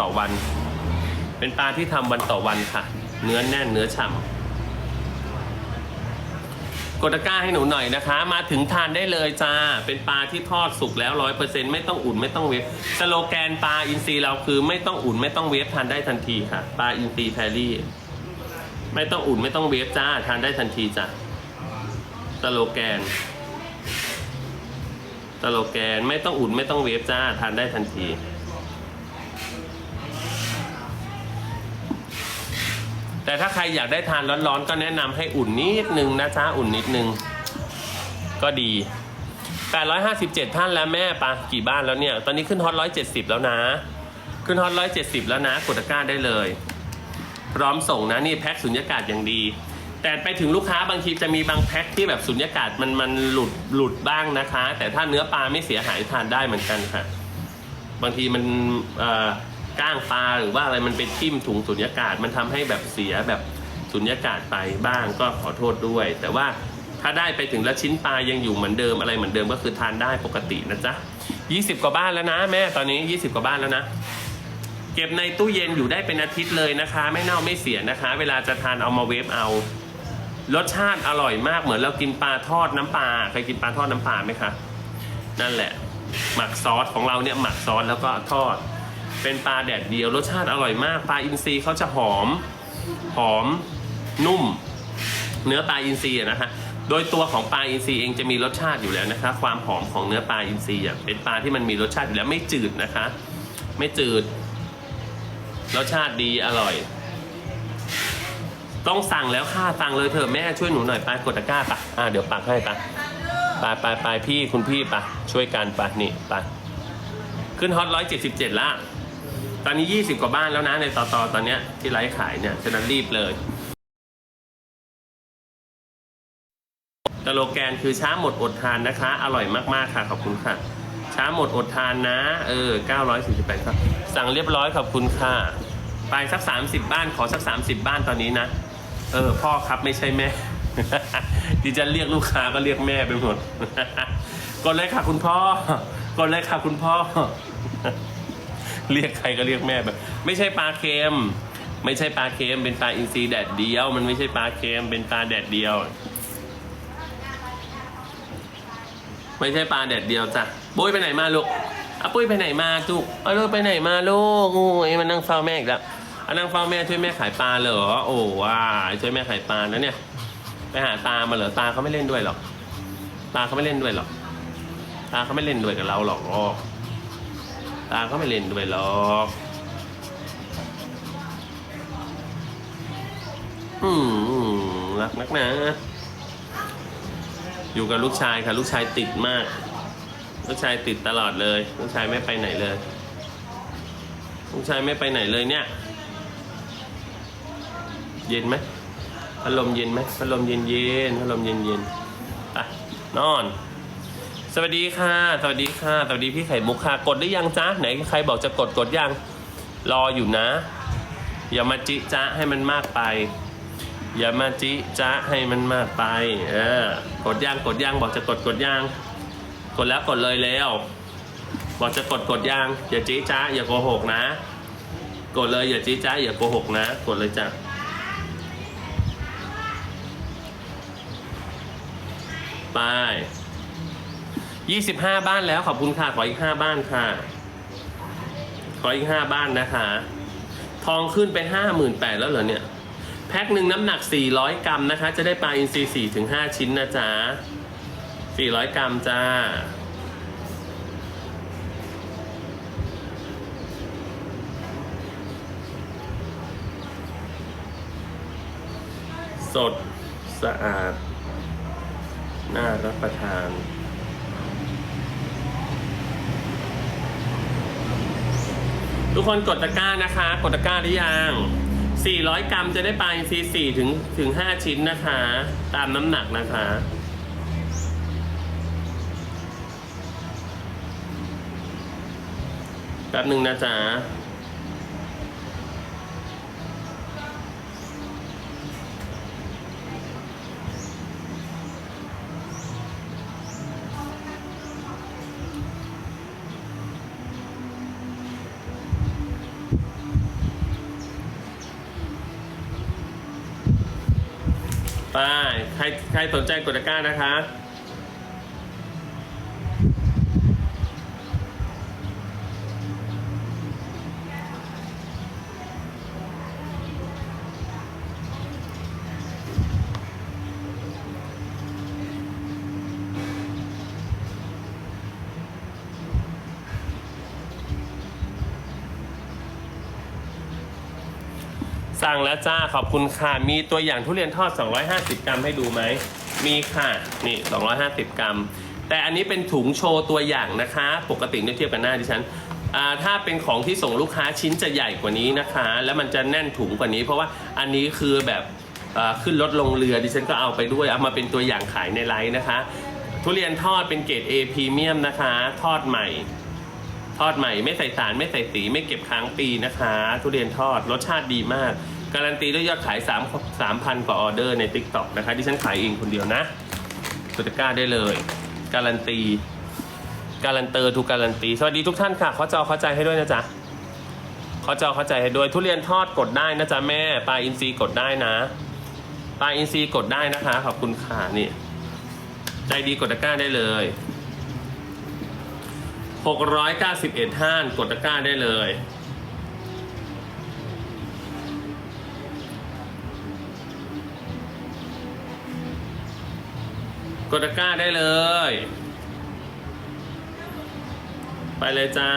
ต่อวัน เป็นปลาที่ทำวันต่อวันค่ะ เนื้อแน่นเนื้อฉ่ำกดตะกร้าให้หนูหน่อยนะคะ มาถึงทานได้เลยจ้า เป็นปลาที่ทอดสุกแล้วร้อยเปอร์เซ็นไม่ต้องอุ่นไม่ต้องเวฟสโลแกนปลาอินทรีเราคือไม่ต้องอุ่นไม่ต้องเวฟทานได้ทันทีค่ะ ปลาอินทรีแพรรี่ ไม่ต้องอุ่นไม่ต้องเวฟจ้า ทานได้ทันทีจ้ะสโลแกนสโลแกนไม่ต้องอุ่นไม่ต้องเวฟจ้า ทานได้ทันที แต่ถ้าใครอยากได้ทานร้อนๆ ก็แนะนำให้อุ่นนิดนึงนะจ๊ะอุ่นนิดนึง ก็ดี 857 ท่านแล้วแม่ปะกี่บ้านแล้วเนี่ย ตอนนี้ขึ้นฮอต170 แล้วนะ ขึ้นฮอต170 แล้วนะ กดตะกร้าได้เลย พร้อมส่งนะนี่แพ็คสุญญากาศอย่างดี แต่ไปถึงลูกค้าบางทีจะมีบางแพ็คที่แบบสุญญากาศมันมันหลุดหลุดบ้างนะคะ แต่ถ้าเนื้อปลาไม่เสียหายทานได้เหมือนกันค่ะ บางทีมันเอ่อ ก้างปลาหรือว่าอะไรมันไปทิ่มถุงสุญญากาศ มันทำให้แบบเสียแบบสุญญากาศไปบ้างก็ขอโทษด้วย แต่ว่าถ้าได้ไปถึงแล้วชิ้นปลายังอยู่เหมือนเดิมอะไรเหมือนเดิมก็คือทานได้ปกตินะจ๊ะ20 กว่าบ้านแล้วนะ แม่ตอนนี้ 20 กว่าบ้านแล้วนะ เก็บในตู้เย็นอยู่ได้เป็นอาทิตย์เลยนะคะ ไม่เน่าไม่เสียนะคะ เวลาจะทานเอามาเวฟเอา รสชาติอร่อยมากเหมือนเรากินปลาทอดน้ำปลาเคยกินปลาทอดน้ำปลาไหมคะนั่นแหละ หมักซอสของเราเนี่ยหมักซอสแล้วก็ทอด เป็นปลาแดดเดียวรสชาติอร่อยมาก ปลาอินทรีเขาจะหอม หอมนุ่ม เนื้อปลาอินทรีนะคะโดยตัวของปลาอินทรีเองจะมีรสชาติอยู่แล้วนะคะ ความหอมของเนื้อปลาอินทรีย์อะเป็นปลาที่มันมีรสชาติอยู่แล้วไม่จืดนะคะ ไม่จืด รสชาติดีอร่อย ต้องสั่งแล้วค่ะสั่งเลยเถอะแม่ช่วยหนูหน่อยไปกดตะกร้าปะอ่าเดี๋ยวปักให้ปะไปไปไปพี่คุณพี่ปะช่วยกันปะนี่ปะขึ้นฮอตร้อยเจ็ดสิบเจ็ดละ ตอนนี้ยี่สิบกว่าบ้านแล้วนะในต่อตอตอนเนี้ยที่ไลฟ์ขายเนี่ยฉะนั้นรีบเลยสโลแกนคือช้าหมดอดทานนะคะ อร่อยมากๆค่ะขอบคุณค่ะ ช้าหมดอดทานนะ เออ 948 ครับ สั่งเรียบร้อยขอบคุณค่ะ ไปสัก 30 บ้านขอสัก 30 บ้านตอนนี้นะ เออ พ่อครับไม่ใช่แม่ ดิฉันเรียกลูกค้าก็เรียกแม่ไปหมด กดเลยค่ะคุณพ่อกดเลยค่ะคุณพ่อ เรียกใครก็เรียกแม่แบบ ไม่ใช่ปลาเค็ม ไม่ใช่ปลาเค็มเป็นปลาอินทรีแดดเดียว มันไม่ใช่ปลาเค็มเป็นปลาแดดเดียว ไม่ใช่ปลาแดดเดียวจ้ะปุ้ยไปไหนมาลูกอะปุ้ยไปไหนมาจุกเอาลูกไปไหนมาลูกโอ้ยมันนั่งเฝ้าแม่อีกแล้วอะนั่งเฝ้าแม่ช่วยแม่ขายปลาเหรอโอ้ว้าช่วยแม่ขายปลาแล้วเนี่ย ไปหาตามาเหรอตาเขาไม่เล่นด้วยหรอกตาเขาไม่เล่นด้วยหรอกตาเขาไม่เล่นด้วยกับเราหรอก ตาเขาไม่เล่นด้วยหรอกอืมรักนักนะ อยู่กับลูกชายค่ะ ลูกชายติดมาก ลูกชายติดตลอดเลย ลูกชายไม่ไปไหนเลย ลูกชายไม่ไปไหนเลยเนี่ย เย็นไหมพัดลมเย็นไหมพัดลมเย็นเย็นพัดลมเย็นเย็นไปนอน สวัสดีค่ะ สวัสดีค่ะ สวัสดีพี่ไข่มุกค่ะ กดได้ยังจ๊ะไหนใครบอกจะกดกดยัง รออยู่นะ อย่ามาจิจ๊ะให้มันมากไป อย่ามาจิจ๊ะให้มันมากไป เออ กดย่างกดย่างบอกจะกดกดย่างกดแล้วกดเลยแล้ว บอกจะกดกดย่างอย่าจิจ๊ะอย่าโกหกนะ กดเลยอย่าจิจ๊ะอย่าโกหกนะ กดเลยจ้ะไป ยี่สิบห้าบ้านแล้วขอบคุณค่ะขออีกห้าบ้านค่ะ ขออีกห้าบ้านนะคะ ทองขึ้นไปห้าหมื่นแปดแล้วเหรอเนี่ย แพ็คหนึ่งน้ำหนัก 400 กรัมนะคะ จะได้ปลาอินทรีย์4ถึง5ชิ้นนะจ๊ะ 400 กรัมจ้าสดสะอาด น่ารับประทาน ทุกคนกดตะกร้านะคะ กดตะกร้าหรือยัง 400 กรัมจะได้ปลาอินทรีย์4ถึงถึง 5 ชิ้นนะคะ ตามน้ำหนักนะคะ แป๊บหนึ่งนะจ๊ะ ใครใครสนใจกดตะกร้านะคะ สั่งแล้วจ้าขอบคุณค่ะ มีตัวอย่างทุเรียนทอด 250 กรัมให้ดูไหม มีค่ะ นี่ 250 กรัม แต่อันนี้เป็นถุงโชว์ตัวอย่างนะคะ ปกติเนี่ยเทียบกับหน้าดิฉันถ้าเป็นของที่ส่งลูกค้าชิ้นจะใหญ่กว่านี้นะคะ แล้วมันจะแน่นถุงกว่านี้ เพราะว่าอันนี้คือแบบขึ้นรถลงเรือดิฉันก็เอาไปด้วยเอามาเป็นตัวอย่างขายในไลน์นะคะ ทุเรียนทอดเป็นเกรด A พรีเมียมนะคะ ทอดใหม่ ทอดใหม่ไม่ใส่สารไม่ใส่สีไม่เก็บค้างปีนะคะ ทุเรียนทอดรสชาติดีมาก การันตีด้วยยอดขาย3 3,000 กว่าออเดอร์ใน t ิ k t o k นะคะที่ฉันขายเองคนเดียวนะกดตะกร้าได้เลย การันตี การันเตอร์ถูกการันตี สวัสดีทุกท่านค่ะขาจอเข้าใจให้ด้วยนะจ๊ะขาจอเข้าใจให้ด้วยทุเรียนทอดกดได้นะจ๊ะแม่ปลาอินทรีกดได้นะปลาอินทรีกดได้นะคะขอบคุณค่ะนี่ใจดีกดตะกร้าได้เลย 691ท่านกดตะกร้าได้เลย กดตะกร้าได้เลย ไปเลยจ้า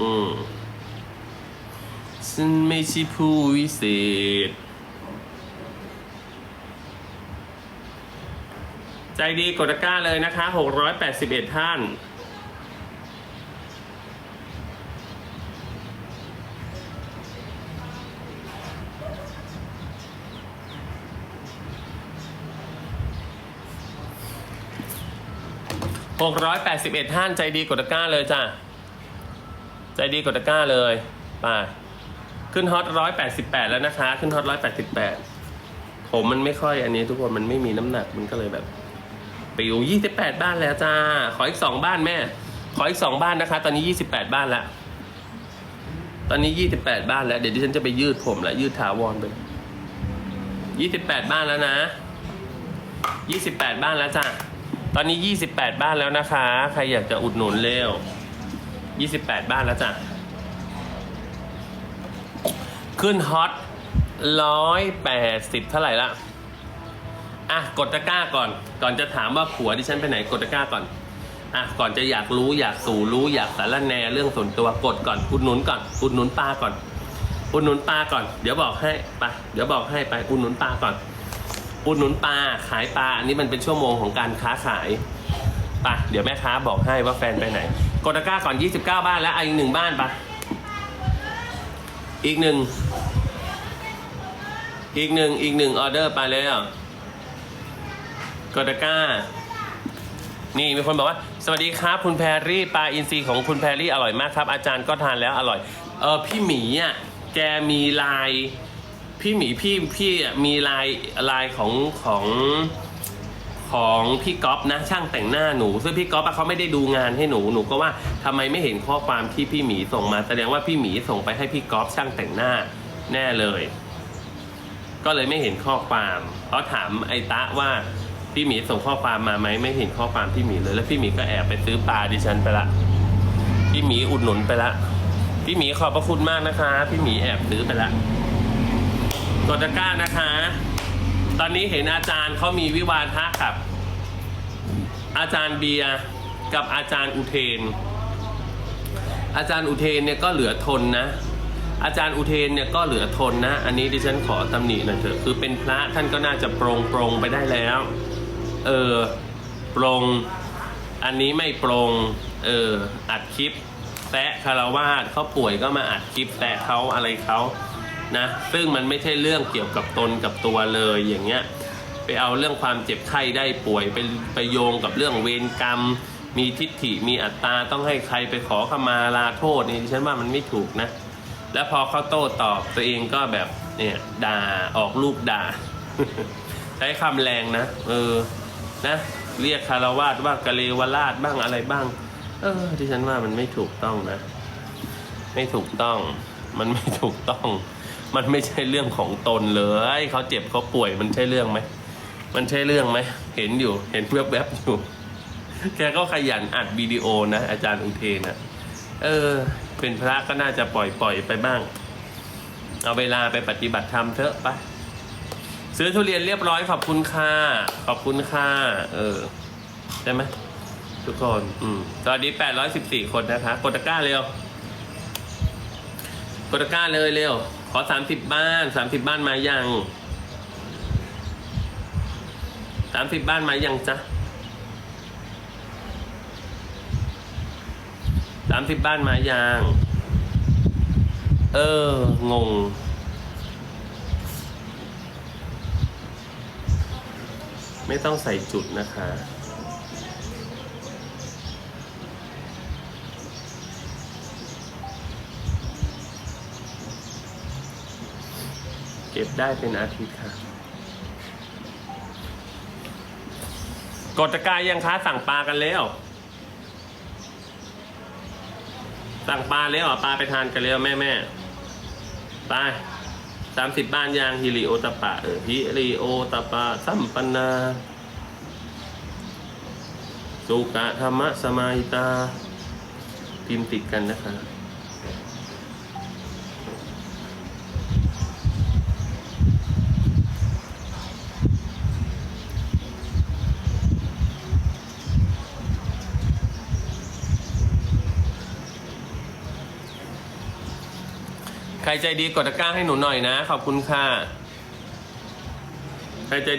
อืมฉันไม่ใช่ผู้วิเศษ ใจดีกดตะกร้าเลยนะคะ 681 ท่าน 681 ท่านใจดีกดตะกร้าเลยจ้ะ ใจดีกดตะกร้าเลยไปขึ้นฮอต 188 แล้วนะคะ ขึ้นฮอต 188 ผมมันไม่ค่อยอันนี้ทุกคนมันไม่มีน้ำหนักมันก็เลยแบบ ปิว28 บ้านแล้วจ้า ขออีก 2 บ้านแม่ ขออีก 2 บ้านนะคะ ตอนนี้ 28 บ้านแล้ว ตอนนี้ 28 บ้านแล้ว เดี๋ยวดิฉันจะไปยืดผมละยืดถาวรไป 28 บ้านแล้วนะ 28 บ้านแล้วจ้าตอนนี้ 28 บ้านแล้วนะคะ ใครอยากจะอุดหนุนเร็ว 28 บ้านแล้วจ้ะ ขึ้นฮอต180 เท่าไหร่ละ อะกดตะกร้าก่อน ก่อนจะถามว่าผัวดิฉันไปไหนกดตะกร้าก่อนอะก่อนจะอยากรู้อยากสู่รู้อยากสารแนเรื่องส่วนตัวกดก่อนอุดหนุนก่อนอุดหนุนปลาก่อนอุดหนุนปลาก่อน เดี๋ยวบอกให้ไปเดี๋ยวบอกให้ไปอุดหนุนปลาก่อน อุดหนุนปลาขายปลาอันนี้มันเป็นชั่วโมงของการค้าขายไปเดี๋ยวแม่ค้าบอกให้ว่าแฟนไปไหนกดตะกร้าก่อน 29 บ้านแล้วอาอีกหนึ่งบ้านปะอีกหนึ่งอีกหนึ่งอีกหนึ่งออเดอร์ไปแล้ว กดตะกร้า นี่มีคนบอกว่า สวัสดีครับ คุณแพรรี่ปลาอินทรีของคุณแพรรี่อร่อยมากครับ อาจารย์ก็ทานแล้วอร่อย เออพี่หมีอะแกมีลาย พี่หมีพี่พี่อะมีลายลายของของของพี่ก๊อฟนะช่างแต่งหน้าหนูซึ่งพี่ก๊อฟเขาไม่ได้ดูงานให้หนูหนูก็ว่าทำไมไม่เห็นข้อความที่พี่หมีส่งมาแสดงว่าพี่หมีส่งไปให้พี่ก๊อฟช่างแต่งหน้าแน่เลย ก็เลยไม่เห็นข้อความเพราะถามไอ้ตะว่า พี่หมีส่งข้อความมาไหมไม่เห็นข้อความพี่หมีเลย แล้วพี่หมีก็แอบไปซื้อปลาดิฉันไปละพี่หมีอุดหนุนไปละพี่หมีขอบพระคุณมากนะคะ พี่หมีแอบซื้อไปละกดตะกร้านะคะ ตอนนี้เห็นอาจารย์เขามีวิวาทะกับ อาจารย์เบียร์กับอาจารย์อุเทน อาจารย์อุเทนเนี่ยก็เหลือทนนะ อาจารย์อุเทนเนี่ยก็เหลือทนนะ อันนี้ดิฉันขอตำหนิหน่อยเถอะ คือเป็นพระท่านก็น่าจะปรงปรงไปได้แล้ว เออปรงอันนี้ไม่ปรงเอออัดคลิปแตะคารวาสเขาป่วยก็มาอัดคลิปแตะเขาอะไรเขานะซึ่งมันไม่ใช่เรื่องเกี่ยวกับตนกับตัวเลยอย่างเงี้ยไปเอาเรื่องความเจ็บไข้ได้ป่วยไปไปโยงกับเรื่องเวรกรรม มีทิฏฐิมีอัตตาต้องให้ใครไปขอขมาลาโทษนี่ดิฉันว่ามันไม่ถูกนะ แล้วพอเขาโต้ตอบตัวเองก็แบบเนี่ยด่าออกลูกด่า ใช้คำแรงนะ เออ นะเรียกคารวาสบ้างกะเลวราชบ้างอะไรบ้าง เออที่ฉันว่ามันไม่ถูกต้องนะ ไม่ถูกต้อง มันไม่ถูกต้อง มันไม่ใช่เรื่องของตนเลยเขาเจ็บเขาป่วยมันใช่เรื่องไหมมันใช่เรื่องไหมเห็นอยู่เห็นแวบๆอยู่แกก็ขยันอัดวิดีโอนะ อาจารย์อุเทนนะเออ เป็นพระก็น่าจะปล่อยปล่อยๆไปบ้าง เอาเวลาไปปฏิบัติธรรมเถอะไป ซื้อทุเรียนเรียบร้อยขอบคุณค่ะ ขอบคุณค่ะ เออใช่ไหมทุกคน อืมสวัสดี814คนนะคะ กดตะกร้าเร็ว กดตะกร้าเลยเร็ว ขอ30บ้าน30บ้านมายัง30บ้านมายังจ๊ะ30บ้านมายัง เออ งง ไม่ต้องใส่จุดนะคะ เก็บได้เป็นอาทิตย์ค่ะ กดตะกร้ายังคะสั่งปลากันแล้ว สั่งปลาแล้วเหรอปลาไปทานกันแล้วแม่แม่ไป สามสิบบ้านยางฮิริโอตปะ เออฮิริโอตปะ สัมปันนา สุกะธรรมะสมาหิตา พิมพ์ติดกันนะคะ ใครใจดีกดตะกร้าให้หนูหน่อยนะ ขอบคุณค่ะ ใครใจดี